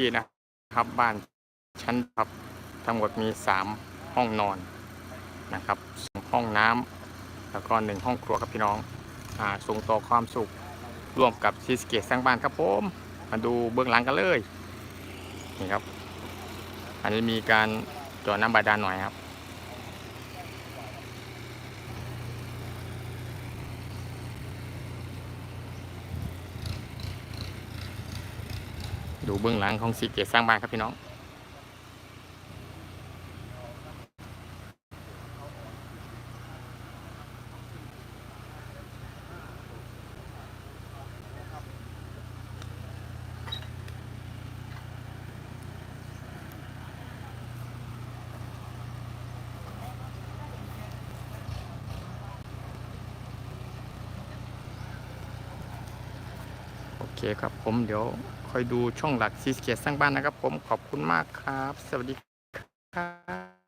ที่นะครับบ้านชั้นครับทั้งหมดมีสามห้องนอนนะครับสองห้องน้ำแล้วก็หนึ่งห้องครัวครับพี่น้องอ่าส่งต่อความสุขร่วมกับซีสเกตสร้างบ้านครับผมมาดูเบื้องหลังกันเลยนี่ครับ อันนี้มีการเจาะน้ำบาดาลหน่อยครับ ดูเบื้องหลังของสีเกตสร้างบ้านครับพี่น้อง เคครับผมเดี๋ยวคอยดูช่องหลักซีสเกตสร้างบ้านนะครับผมขอบคุณมากครับ สวัสดีครับ